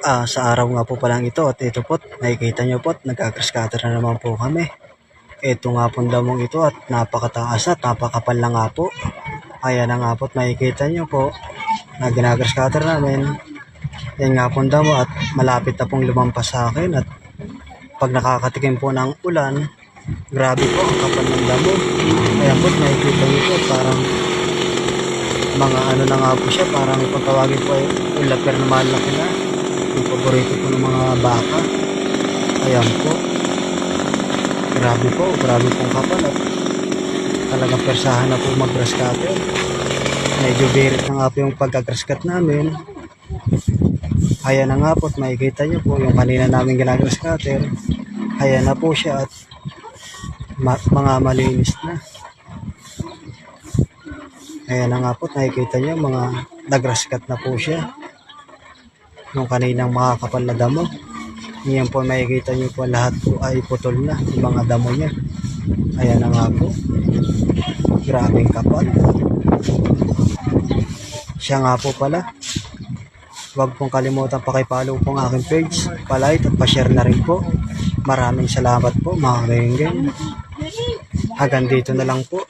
Ah, sa araw nga po palang ito at ito po, nakikita nyo po, nag-agri-scatter na naman po kami. Ito nga po damong ito at napakataas at napakapal na nga po. Ayan na nga po, nakikita nyo po, na ginagri-scatter namin. Yan nga po damo at malapit na pong lumampas sa akin at pag nakakatikim po ng ulan, grabe po ang kapal ng damo. Ayan po, nakikita nyo po, parang mga ano na nga po siya, parang kung tawagin po ay ulaper na malaki na. Yung paborito po ng mga baka. Ayan po. Grabe po, grabe pong kapal at talagang persahan na po mag-grass cutter. Medyo birit na nga po yung pagka-grass namin. Ayan na nga po at makikita nyo po yung kanina namin ginagaras cutter. Ayan na po siya at ma- mga malinis na. Ayan na nga po, nakikita nyo, mga nag-grass cut na po siya. Nung kaninang mga kapal na damo. Ngayon po makikita nyo po lahat po ay putol na, yung mga damo niya. Ayan na nga po. Grabing kapal. Siya nga po pala. Huwag pong kalimutan pakipollow po ang aking page, palike at pa-share na rin po. Maraming salamat po mga karinggan. Hanggang dito na lang po.